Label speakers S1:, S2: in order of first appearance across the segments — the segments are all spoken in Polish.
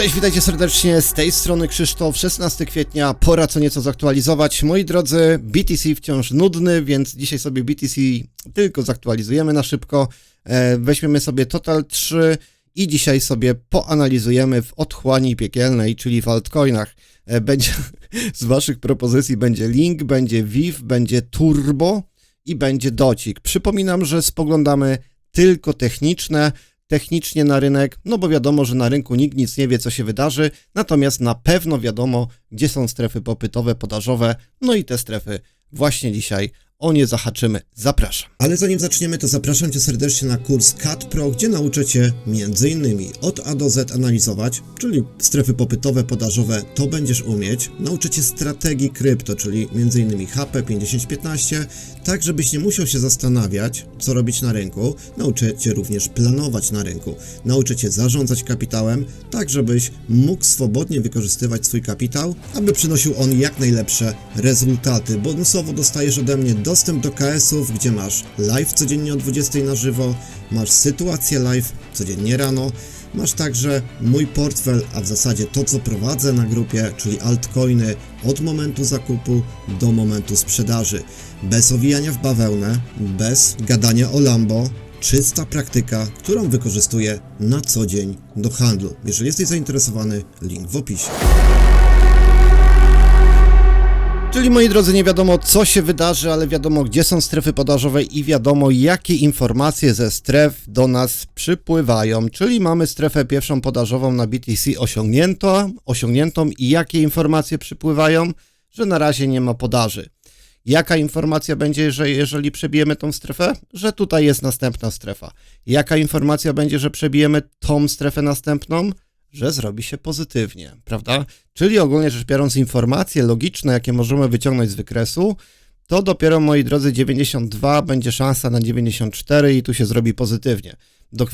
S1: Cześć, witajcie serdecznie, z tej strony Krzysztof, 16 kwietnia, pora co nieco zaktualizować. Moi drodzy, BTC wciąż nudny, więc dzisiaj sobie BTC tylko zaktualizujemy na szybko. E, weźmiemy sobie Total 3 i dzisiaj sobie poanalizujemy w otchłani piekielnej, czyli w altcoinach. E, będzie z waszych propozycji będzie Link, będzie VIV, będzie Turbo i będzie Docik. Przypominam, że spoglądamy tylko techniczne, technicznie na rynek, no bo wiadomo, że na rynku nikt nic nie wie, co się wydarzy, natomiast na pewno wiadomo, gdzie są strefy popytowe, podażowe, no i te strefy właśnie dzisiaj o nie zahaczymy. Zapraszam.
S2: Ale zanim zaczniemy, to zapraszam Cię serdecznie na kurs CAT Pro, gdzie nauczę Cię m.in. od A do Z analizować, czyli strefy popytowe, podażowe, to będziesz umieć. Nauczę Cię strategii krypto, czyli m.in. HP 5015, tak żebyś nie musiał się zastanawiać, co robić na rynku. Nauczę Cię również planować na rynku. Nauczę Cię zarządzać kapitałem, tak żebyś mógł swobodnie wykorzystywać swój kapitał, aby przynosił on jak najlepsze rezultaty. Bonusowo dostajesz ode mnie dostęp do KS-ów, gdzie masz live codziennie o 20 na żywo, masz sytuację live codziennie rano, masz także mój portfel, a w zasadzie to co prowadzę na grupie, czyli altcoiny od momentu zakupu do momentu sprzedaży. Bez owijania w bawełnę, bez gadania o Lambo, czysta praktyka, którą wykorzystuję na co dzień do handlu. Jeżeli jesteś zainteresowany, link w opisie.
S1: Czyli moi drodzy, nie wiadomo co się wydarzy, ale wiadomo gdzie są strefy podażowe i wiadomo jakie informacje ze stref do nas przypływają. Czyli mamy strefę pierwszą podażową na BTC osiągnięto, osiągniętą i jakie informacje przypływają, że na razie nie ma podaży. Jaka informacja będzie, że jeżeli przebijemy tą strefę? Że tutaj jest następna strefa. Jaka informacja będzie, że przebijemy tą strefę następną? Że zrobi się pozytywnie, prawda? Czyli ogólnie rzecz biorąc, informacje logiczne, jakie możemy wyciągnąć z wykresu, to dopiero, moi drodzy, 92 będzie szansa na 94 i tu się zrobi pozytywnie.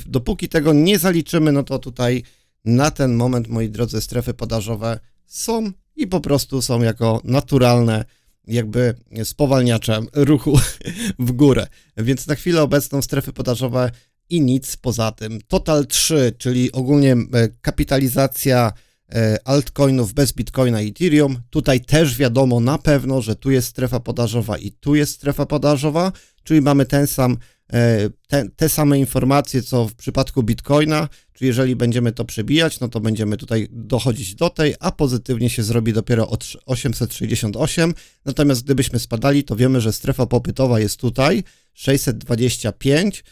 S1: Dopóki tego nie zaliczymy, no to tutaj na ten moment, moi drodzy, strefy podażowe są i po prostu są jako naturalne, jakby spowalniacze ruchu w górę. Więc na chwilę obecną strefy podażowe i nic poza tym. Total 3, czyli ogólnie e, kapitalizacja e, altcoinów bez Bitcoina i Ethereum. Tutaj też wiadomo na pewno, że tu jest strefa podażowa i tu jest strefa podażowa, czyli mamy ten sam, e, te, te same informacje, co w przypadku Bitcoina, czyli jeżeli będziemy to przebijać, no to będziemy tutaj dochodzić do tej, a pozytywnie się zrobi dopiero od 868. Natomiast gdybyśmy spadali, to wiemy, że strefa popytowa jest tutaj 625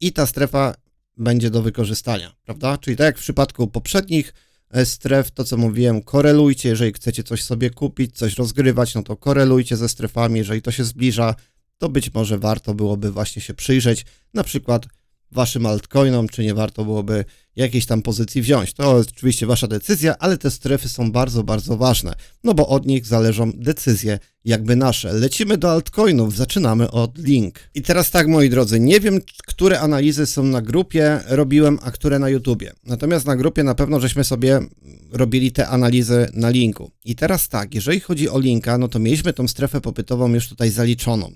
S1: i ta strefa będzie do wykorzystania, prawda? Czyli tak jak w przypadku poprzednich e, stref, to co mówiłem, korelujcie, jeżeli chcecie coś sobie kupić, coś rozgrywać, no to korelujcie ze strefami, jeżeli to się zbliża, to być może warto byłoby właśnie się przyjrzeć, na przykład waszym altcoinom, czy nie warto byłoby jakiejś tam pozycji wziąć. To jest oczywiście wasza decyzja, ale te strefy są bardzo, bardzo ważne, no bo od nich zależą decyzje jakby nasze. Lecimy do altcoinów, zaczynamy od link. I teraz tak, moi drodzy, nie wiem, które analizy są na grupie, robiłem, a które na YouTubie. Natomiast na grupie na pewno żeśmy sobie robili te analizy na linku. I teraz tak, jeżeli chodzi o linka, no to mieliśmy tą strefę popytową już tutaj zaliczoną.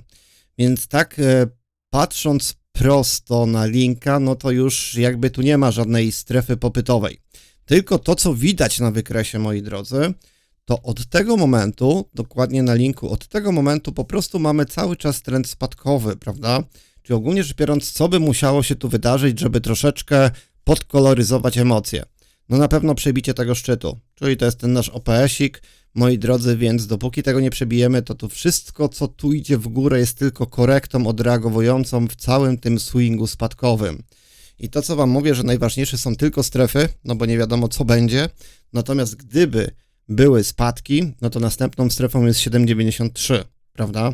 S1: Więc tak, e, patrząc prosto na linka, no to już jakby tu nie ma żadnej strefy popytowej. Tylko to, co widać na wykresie, moi drodzy, to od tego momentu, dokładnie na linku, od tego momentu po prostu mamy cały czas trend spadkowy, prawda? Czyli ogólnie rzecz biorąc, co by musiało się tu wydarzyć, żeby troszeczkę podkoloryzować emocje? No na pewno przebicie tego szczytu, czyli to jest ten nasz OPS-ik, moi drodzy, więc dopóki tego nie przebijemy, to to wszystko, co tu idzie w górę, jest tylko korektą odreagowującą w całym tym swingu spadkowym. I to, co Wam mówię, że najważniejsze są tylko strefy, no bo nie wiadomo, co będzie. Natomiast gdyby były spadki, no to następną strefą jest 7,93, prawda?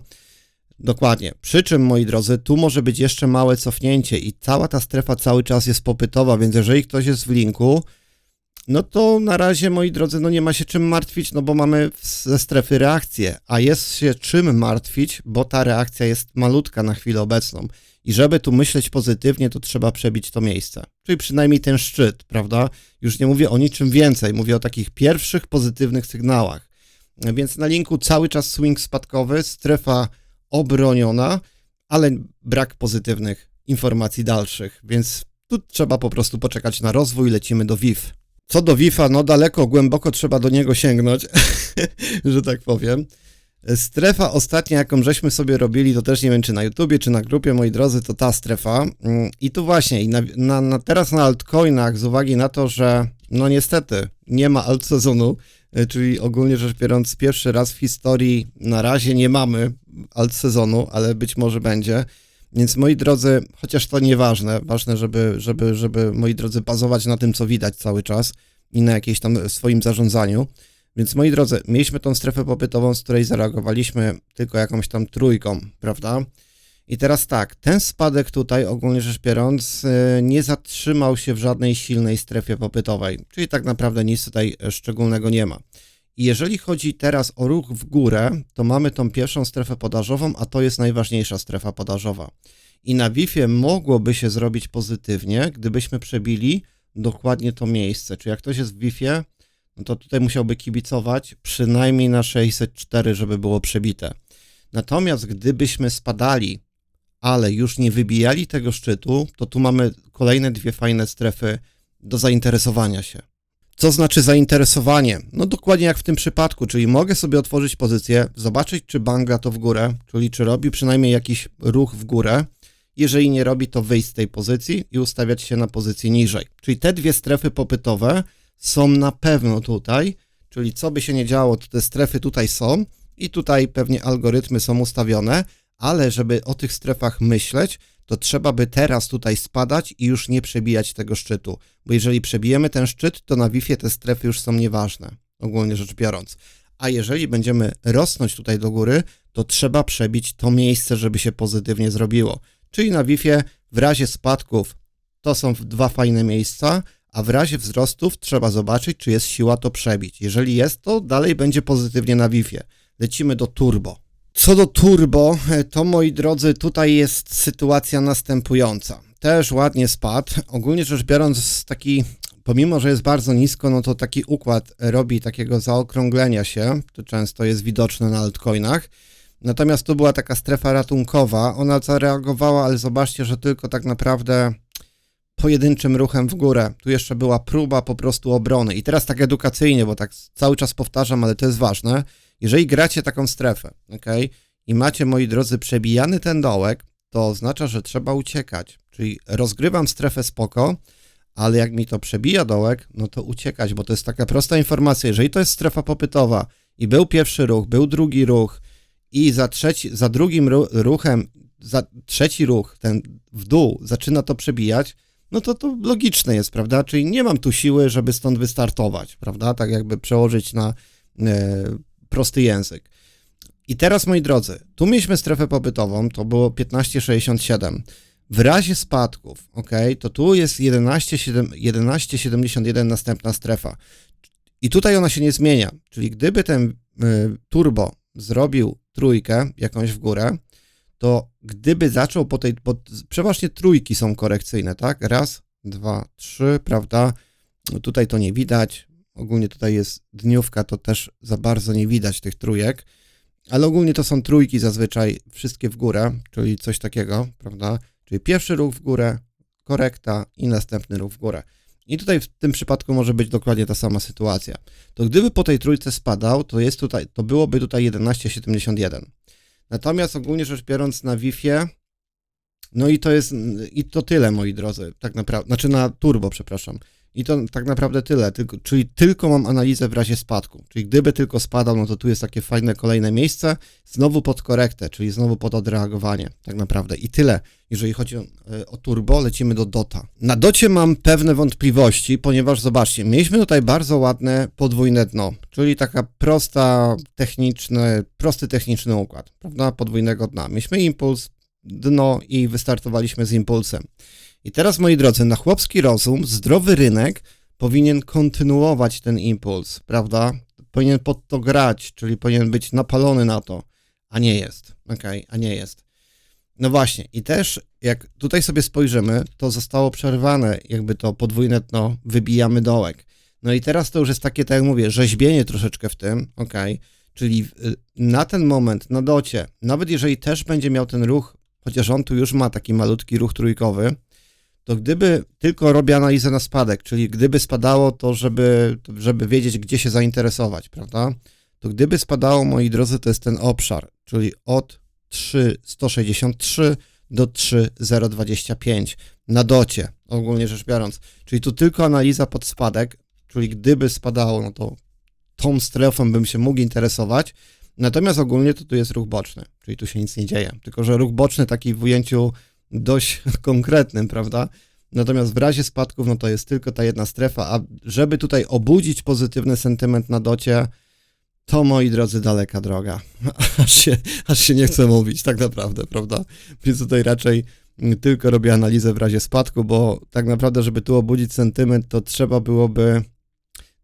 S1: Dokładnie. Przy czym, moi drodzy, tu może być jeszcze małe cofnięcie i cała ta strefa cały czas jest popytowa, więc jeżeli ktoś jest w linku, no to na razie, moi drodzy, no nie ma się czym martwić, no bo mamy ze strefy reakcję, a jest się czym martwić, bo ta reakcja jest malutka na chwilę obecną. I żeby tu myśleć pozytywnie, to trzeba przebić to miejsce. Czyli przynajmniej ten szczyt, prawda? Już nie mówię o niczym więcej, mówię o takich pierwszych pozytywnych sygnałach. Więc na linku cały czas swing spadkowy, strefa obroniona, ale brak pozytywnych informacji dalszych, więc tu trzeba po prostu poczekać na rozwój, lecimy do VIF. Co do Wi-Fi, no daleko, głęboko trzeba do niego sięgnąć, że tak powiem. Strefa ostatnia, jaką żeśmy sobie robili, to też nie wiem, czy na YouTubie, czy na grupie, moi drodzy, to ta strefa. Mm, I tu właśnie, i na, na, na, teraz na altcoinach, z uwagi na to, że no niestety nie ma alt sezonu, y, czyli ogólnie rzecz biorąc, pierwszy raz w historii na razie nie mamy alt sezonu, ale być może będzie. Więc moi drodzy, chociaż to nieważne, ważne, żeby, żeby, żeby moi drodzy bazować na tym, co widać cały czas i na jakiejś tam swoim zarządzaniu. Więc moi drodzy, mieliśmy tą strefę popytową, z której zareagowaliśmy tylko jakąś tam trójką, prawda? I teraz tak, ten spadek tutaj, ogólnie rzecz biorąc, y, nie zatrzymał się w żadnej silnej strefie popytowej, czyli tak naprawdę nic tutaj szczególnego nie ma. I jeżeli chodzi teraz o ruch w górę, to mamy tą pierwszą strefę podażową, a to jest najważniejsza strefa podażowa. I na Wi-Fi mogłoby się zrobić pozytywnie, gdybyśmy przebili dokładnie to miejsce. Czy jak ktoś jest w Wi-Fi, no to tutaj musiałby kibicować przynajmniej na 604, żeby było przebite. Natomiast gdybyśmy spadali, ale już nie wybijali tego szczytu, to tu mamy kolejne dwie fajne strefy do zainteresowania się. Co znaczy zainteresowanie? No dokładnie jak w tym przypadku, czyli mogę sobie otworzyć pozycję, zobaczyć czy banga to w górę, czyli czy robi przynajmniej jakiś ruch w górę. Jeżeli nie robi, to wyjść z tej pozycji i ustawiać się na pozycji niżej. Czyli te dwie strefy popytowe są na pewno tutaj, czyli co by się nie działo, to te strefy tutaj są i tutaj pewnie algorytmy są ustawione, ale żeby o tych strefach myśleć, to trzeba by teraz tutaj spadać i już nie przebijać tego szczytu, bo jeżeli przebijemy ten szczyt, to na Wi-Fi te strefy już są nieważne, ogólnie rzecz biorąc. A jeżeli będziemy rosnąć tutaj do góry, to trzeba przebić to miejsce, żeby się pozytywnie zrobiło. Czyli na Wi-Fi w razie spadków to są dwa fajne miejsca, a w razie wzrostów trzeba zobaczyć, czy jest siła to przebić. Jeżeli jest, to dalej będzie pozytywnie na Wi-Fi. Lecimy do turbo. Co do turbo, to moi drodzy, tutaj jest sytuacja następująca. Też ładnie spadł. Ogólnie rzecz biorąc, taki, pomimo że jest bardzo nisko, no to taki układ robi takiego zaokrąglenia się. To często jest widoczne na altcoinach. Natomiast tu była taka strefa ratunkowa. Ona zareagowała, ale zobaczcie, że tylko tak naprawdę pojedynczym ruchem w górę. Tu jeszcze była próba po prostu obrony. I teraz tak edukacyjnie, bo tak cały czas powtarzam, ale to jest ważne. Jeżeli gracie taką strefę, ok, i macie, moi drodzy, przebijany ten dołek, to oznacza, że trzeba uciekać. Czyli rozgrywam strefę spoko, ale jak mi to przebija dołek, no to uciekać, bo to jest taka prosta informacja. Jeżeli to jest strefa popytowa i był pierwszy ruch, był drugi ruch i za, trzeci, za drugim ru ruchem, za trzeci ruch, ten w dół, zaczyna to przebijać, no to to logiczne jest, prawda? Czyli nie mam tu siły, żeby stąd wystartować, prawda? Tak jakby przełożyć na e, prosty język. I teraz, moi drodzy, tu mieliśmy strefę popytową, to było 15,67. W razie spadków, ok, to tu jest 11,71 11, następna strefa. I tutaj ona się nie zmienia. Czyli gdyby ten y, turbo zrobił trójkę jakąś w górę, to gdyby zaczął po tej, bo przeważnie trójki są korekcyjne, tak? Raz, dwa, trzy, prawda? Tutaj to nie widać. Ogólnie tutaj jest dniówka, to też za bardzo nie widać tych trójek, ale ogólnie to są trójki zazwyczaj wszystkie w górę, czyli coś takiego, prawda? Czyli pierwszy ruch w górę, korekta i następny ruch w górę. I tutaj w tym przypadku może być dokładnie ta sama sytuacja. To gdyby po tej trójce spadał, to jest tutaj, to byłoby tutaj 11,71. Natomiast ogólnie rzecz biorąc na Wi-Fi, no i to jest, i to tyle, moi drodzy, tak naprawdę, znaczy na turbo, przepraszam. I to tak naprawdę tyle, tylko, czyli tylko mam analizę w razie spadku. Czyli gdyby tylko spadał, no to tu jest takie fajne kolejne miejsce, znowu pod korektę, czyli znowu pod odreagowanie, tak naprawdę. I tyle, jeżeli chodzi o, o turbo, lecimy do DOTA. Na docie mam pewne wątpliwości, ponieważ zobaczcie, mieliśmy tutaj bardzo ładne podwójne dno, czyli taka prosta, techniczny, prosty techniczny układ, prawda, podwójnego dna. Mieliśmy impuls, dno i wystartowaliśmy z impulsem. I teraz, moi drodzy, na chłopski rozum, zdrowy rynek powinien kontynuować ten impuls, prawda? Powinien pod to grać, czyli powinien być napalony na to, a nie jest. ok, a nie jest. No właśnie, i też jak tutaj sobie spojrzymy, to zostało przerwane, jakby to podwójne dno, wybijamy dołek. No i teraz to już jest takie, tak jak mówię, rzeźbienie troszeczkę w tym, ok, czyli na ten moment, na docie, nawet jeżeli też będzie miał ten ruch, chociaż on tu już ma taki malutki ruch trójkowy, to gdyby tylko robię analizę na spadek, czyli gdyby spadało to, żeby, żeby wiedzieć, gdzie się zainteresować, prawda? To gdyby spadało, moi drodzy, to jest ten obszar, czyli od 3,163 do 3,025 na docie, ogólnie rzecz biorąc. Czyli tu tylko analiza pod spadek, czyli gdyby spadało, no to tą strefą bym się mógł interesować. Natomiast ogólnie to tu jest ruch boczny, czyli tu się nic nie dzieje. Tylko, że ruch boczny taki w ujęciu dość konkretnym, prawda? Natomiast w razie spadków, no to jest tylko ta jedna strefa, a żeby tutaj obudzić pozytywny sentyment na docie, to moi drodzy, daleka droga. Aż się, aż się nie chce mówić, tak naprawdę, prawda? Więc tutaj raczej mm, tylko robię analizę w razie spadku, bo tak naprawdę, żeby tu obudzić sentyment, to trzeba byłoby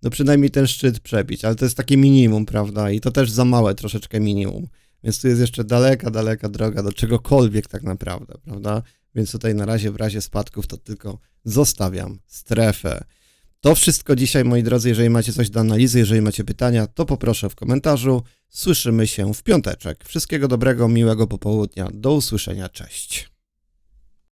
S1: no przynajmniej ten szczyt przebić, ale to jest takie minimum, prawda? I to też za małe troszeczkę minimum. Więc tu jest jeszcze daleka, daleka droga do czegokolwiek tak naprawdę, prawda? Więc tutaj na razie w razie spadków to tylko zostawiam strefę. To wszystko dzisiaj, moi drodzy. Jeżeli macie coś do analizy, jeżeli macie pytania, to poproszę w komentarzu. Słyszymy się w piąteczek. Wszystkiego dobrego, miłego popołudnia. Do usłyszenia. Cześć.